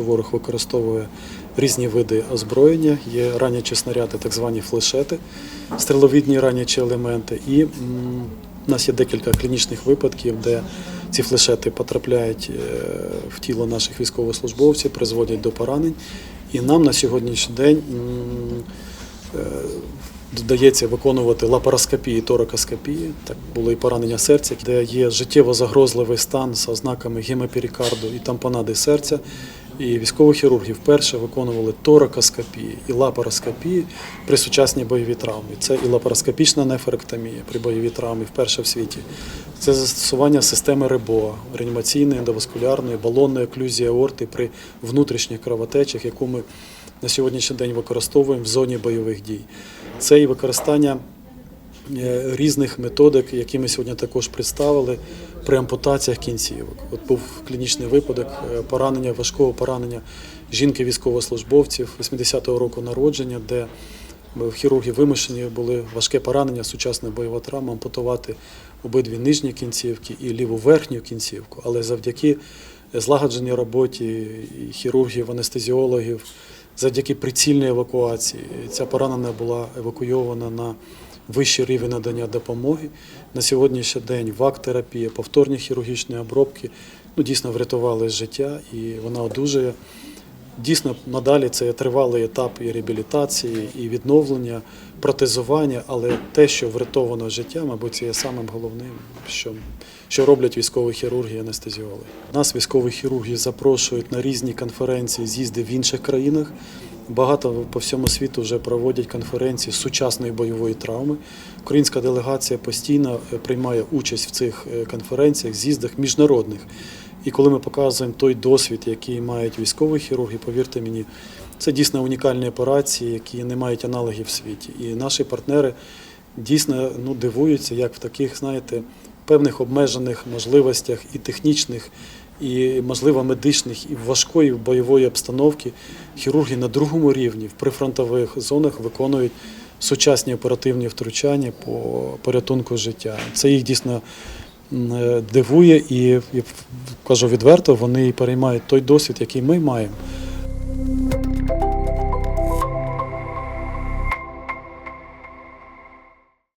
Ворог використовує різні види озброєння, є ранячі снаряди, так звані флешети, стріловідні ранячі елементи. І у нас є декілька клінічних випадків, де ці флешети потрапляють е, в тіло наших військовослужбовців, призводять до поранень. І нам на сьогоднішній день м, е, додається виконувати лапароскопії, торакоскопії. Так було і поранення серця, де є життєво загрозливий стан з ознаками гемоперикарду і тампонади серця. І військові хірурги вперше виконували торакоскопії і лапароскопії при сучасній бойовій травмі. Це і лапароскопічна неферектомія при бойовій травмі вперше в світі. Це застосування системи РИБОА, реанімаційної, ендоваскулярної, балонної оклюзії аорти при внутрішніх кровотечах, яку ми на сьогоднішній день використовуємо в зоні бойових дій. Це і використання різних методик, які ми сьогодні також представили при ампутаціях кінцівок. От був клінічний випадок е, поранення, важкого поранення жінки військовослужбовців 80-го року народження, де е, хірурги вимушені були важке поранення, сучасна бойова травма, ампутувати обидві нижні кінцівки і ліву верхню кінцівку. Але завдяки злагодженій роботі хірургів, анестезіологів, завдяки прицільній евакуації, ця поранена була евакуйована на вищий рівень надання допомоги. На сьогоднішній день ВАК-терапія, повторні хірургічні обробки ну, дійсно врятували життя і вона одужує. Дійсно, надалі це тривалий етап і реабілітації, і відновлення, протезування, але те, що врятовано життя, мабуть, це є самим головним, що, що роблять військові хірурги і анестезіологи. Нас військові хірурги запрошують на різні конференції, з'їзди в інших країнах. Багато по всьому світу вже проводять конференції з сучасної бойової травми. Українська делегація постійно е, приймає участь в цих е, конференціях, з'їздах міжнародних. І коли ми показуємо той досвід, який мають військові хірурги, повірте мені, це дійсно унікальні операції, які не мають аналогів в світі. І наші партнери дійсно ну, дивуються, як в таких, знаєте, певних обмежених можливостях і технічних, і, можливо, медичних, і важкої бойової обстановки хірурги на другому рівні в прифронтових зонах виконують сучасні оперативні втручання по порятунку життя. Це їх дійсно е, дивує і, кажу відверто, вони переймають той досвід, який ми маємо.